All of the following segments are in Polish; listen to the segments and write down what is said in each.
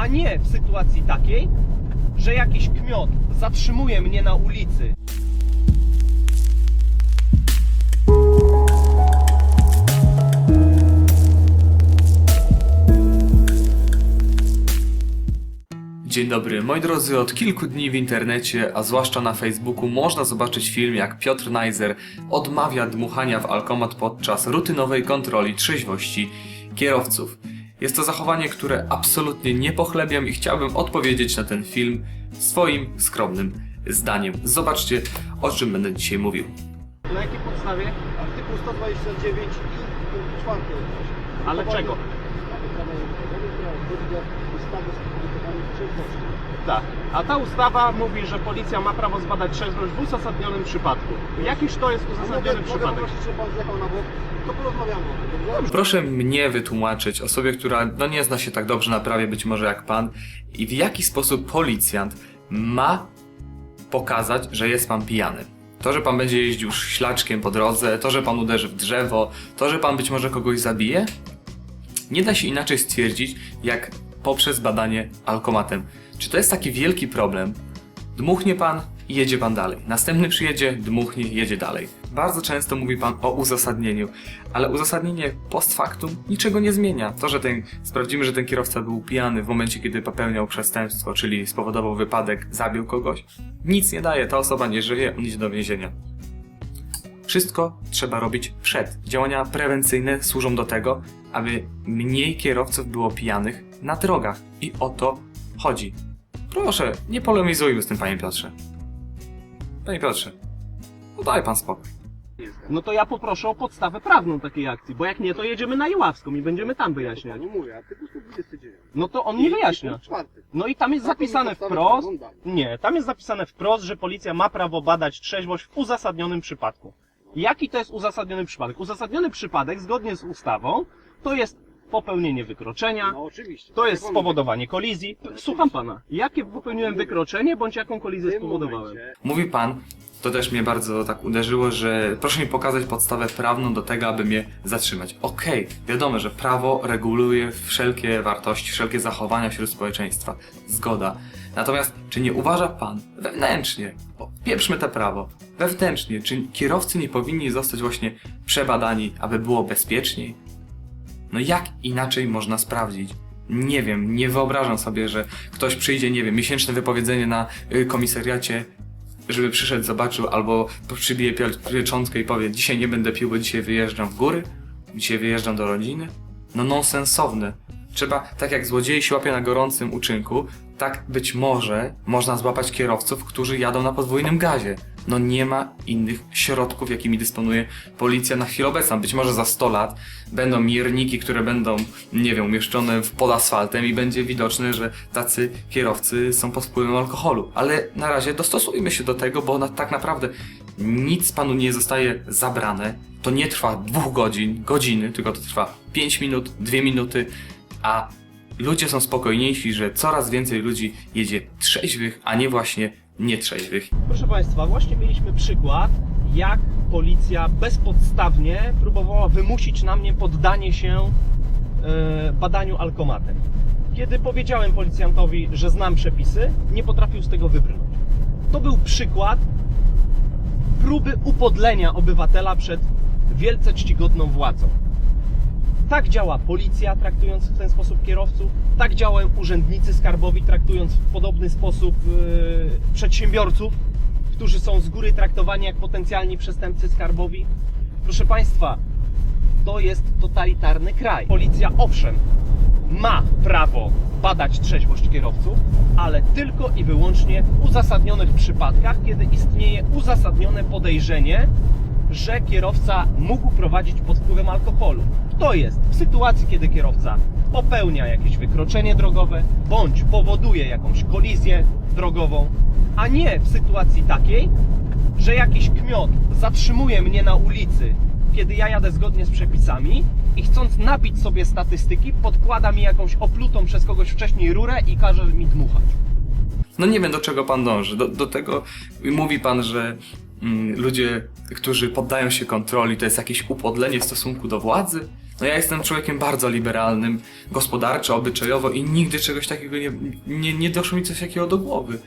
a nie w sytuacji takiej, że jakiś kmiot zatrzymuje mnie na ulicy. Dzień dobry, moi drodzy. Od kilku dni w internecie, a zwłaszcza na Facebooku, można zobaczyć film, jak Piotr Najzer odmawia dmuchania w alkomat podczas rutynowej kontroli trzeźwości kierowców. Jest to zachowanie, które absolutnie nie pochlebiam i chciałbym odpowiedzieć na ten film swoim skromnym zdaniem. Zobaczcie, o czym będę dzisiaj mówił. Na jakiej podstawie? Artykuł 129 i punkt 4. Ale czego? Ustawy spowodowanej trzeźwości. Tak. A ta ustawa mówi, że policja ma prawo zbadać trzeźwość w uzasadnionym przypadku. Jakiż to jest Mogę, uzasadniony mogę przypadek? poprosić, żeby pan zjechał na bok, to porozmawiamy o tym, dobrze? Proszę mnie wytłumaczyć, osobie, która no nie zna się tak dobrze na prawie być może jak pan, i w jaki sposób policjant ma pokazać, że jest pan pijany. To, że pan będzie jeździł ślaczkiem po drodze, to, że pan uderzy w drzewo, to, że pan być może kogoś zabije, nie da się inaczej stwierdzić, jak poprzez badanie alkomatem. Czy to jest taki wielki problem? Dmuchnie pan i jedzie pan dalej. Następny przyjedzie, dmuchnie, jedzie dalej. Bardzo często mówi pan o uzasadnieniu, ale uzasadnienie post factum niczego nie zmienia. To, że ten, sprawdzimy, że ten kierowca był pijany w momencie, kiedy popełniał przestępstwo, czyli spowodował wypadek, zabił kogoś, nic nie daje. Ta osoba nie żyje, on idzie do więzienia. Wszystko trzeba robić przed. Działania prewencyjne służą do tego, aby mniej kierowców było pijanych na drogach. I o to chodzi. Proszę, nie polemizujmy z tym, panie Piotrze. Panie Piotrze, no daj pan spokój. No to ja poproszę o podstawę prawną takiej akcji, bo jak nie, to jedziemy na Iławską i będziemy tam Ja wyjaśniać. nie mówię, artykuł 129. No to on nie wyjaśnia. Punkt 4. No i tam jest zapisane wprost. Nie, tam jest zapisane wprost, że policja ma prawo badać trzeźwość w uzasadnionym przypadku. Jaki to jest uzasadniony przypadek? Uzasadniony przypadek, zgodnie z ustawą, to jest popełnienie wykroczenia, No oczywiście. to jest spowodowanie kolizji. P- Słucham pana, jakie popełniłem wykroczenie, bądź jaką kolizję spowodowałem? Mówi pan, to też mnie bardzo tak uderzyło, że proszę mi pokazać podstawę prawną do tego, aby mnie zatrzymać. Okej, wiadomo, że prawo reguluje wszelkie wartości, wszelkie zachowania wśród społeczeństwa. Zgoda. Natomiast czy nie uważa pan wewnętrznie, o, pieprzmy to prawo, wewnętrznie, czy kierowcy nie powinni zostać właśnie przebadani, aby było bezpieczniej? No jak inaczej można sprawdzić? Nie wiem, nie wyobrażam sobie, że ktoś przyjdzie, nie wiem, miesięczne wypowiedzenie na y, komisariacie, żeby przyszedł, zobaczył, albo przybije pie- pieczątkę i powie, dzisiaj nie będę pił, bo dzisiaj wyjeżdżam w góry, dzisiaj wyjeżdżam do rodziny. No nonsensowne. Trzeba, tak jak złodziei się łapie na gorącym uczynku, tak być może można złapać kierowców, którzy jadą na podwójnym gazie. No nie ma innych środków, jakimi dysponuje policja na chwilę obecną. Być może za 100 lat będą mierniki, które będą, nie wiem, umieszczone pod asfaltem i będzie widoczne, że tacy kierowcy są pod wpływem alkoholu. Ale na razie dostosujmy się do tego, bo na, tak naprawdę nic panu nie zostaje zabrane. To nie trwa dwóch godzin, godziny, tylko to trwa 5 minut, 2 minuty, a ludzie są spokojniejsi, że coraz więcej ludzi jedzie trzeźwych, a nie właśnie nietrzeźwych. Proszę Państwa, właśnie mieliśmy przykład, jak policja bezpodstawnie próbowała wymusić na mnie poddanie się e, badaniu alkomatem. Kiedy powiedziałem policjantowi, że znam przepisy, nie potrafił z tego wybrnąć. To był przykład próby upodlenia obywatela przed wielce czcigodną władzą. Tak działa policja, traktując w ten sposób kierowców. Tak działają urzędnicy skarbowi, traktując w podobny sposób yy, przedsiębiorców, którzy są z góry traktowani jak potencjalni przestępcy skarbowi. Proszę Państwa, to jest totalitarny kraj. Policja, owszem, ma prawo badać trzeźwość kierowców, ale tylko i wyłącznie w uzasadnionych przypadkach, kiedy istnieje uzasadnione podejrzenie, że kierowca mógł prowadzić pod wpływem alkoholu. To jest w sytuacji, kiedy kierowca popełnia jakieś wykroczenie drogowe bądź powoduje jakąś kolizję drogową, a nie w sytuacji takiej, że jakiś kmiot zatrzymuje mnie na ulicy, kiedy ja jadę zgodnie z przepisami i chcąc nabić sobie statystyki, podkłada mi jakąś oplutą przez kogoś wcześniej rurę i każe mi dmuchać. No nie wiem do czego pan dąży. Do, do tego mówi pan, że ludzie, którzy poddają się kontroli, to jest jakieś upodlenie w stosunku do władzy. No ja jestem człowiekiem bardzo liberalnym, gospodarczo, obyczajowo i nigdy czegoś takiego nie, nie, nie doszło mi coś takiego do głowy.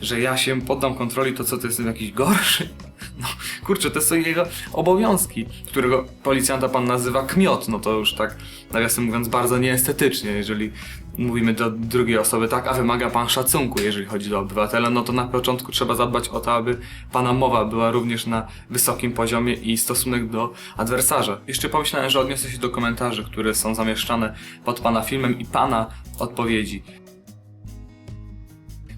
Że ja się poddam kontroli, to co, to jestem jakiś gorszy? No, kurczę, to są jego obowiązki, którego policjanta pan nazywa kmiot, no to już tak, nawiasem mówiąc, bardzo nieestetycznie, jeżeli mówimy do drugiej osoby, tak, a wymaga pan szacunku, jeżeli chodzi do obywatela, no to na początku trzeba zadbać o to, aby pana mowa była również na wysokim poziomie i stosunek do adwersarza. Jeszcze pomyślałem, że odniosę się do komentarzy, które są zamieszczane pod pana filmem i pana odpowiedzi.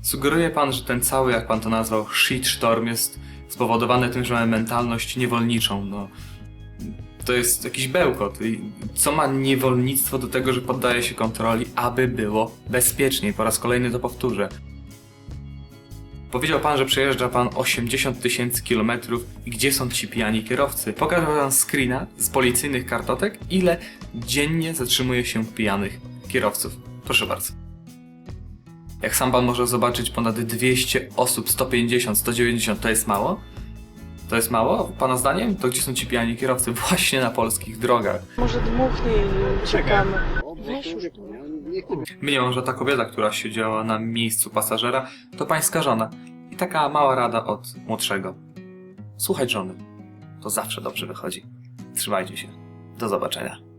Sugeruje pan, że ten cały, jak pan to nazwał, shitstorm jest spowodowany tym, że mamy mentalność niewolniczą. No, to jest jakiś bełkot. Co ma niewolnictwo do tego, że poddaje się kontroli, aby było bezpieczniej? Po raz kolejny to powtórzę. Powiedział pan, że przejeżdża pan 80 tysięcy kilometrów i gdzie są ci pijani kierowcy? Pokażę pan screena z policyjnych kartotek, ile dziennie zatrzymuje się pijanych kierowców. Proszę bardzo. Jak sam pan może zobaczyć, ponad 200 osób, 150, 190 to jest mało? To jest mało, pana zdaniem? To gdzie są ci pijani kierowcy? Właśnie na polskich drogach. Może dmuchnij i czekamy. Weź już że ta kobieta, która siedziała na miejscu pasażera, to pańska żona. I taka mała rada od młodszego. Słuchaj żony. To zawsze dobrze wychodzi. Trzymajcie się. Do zobaczenia.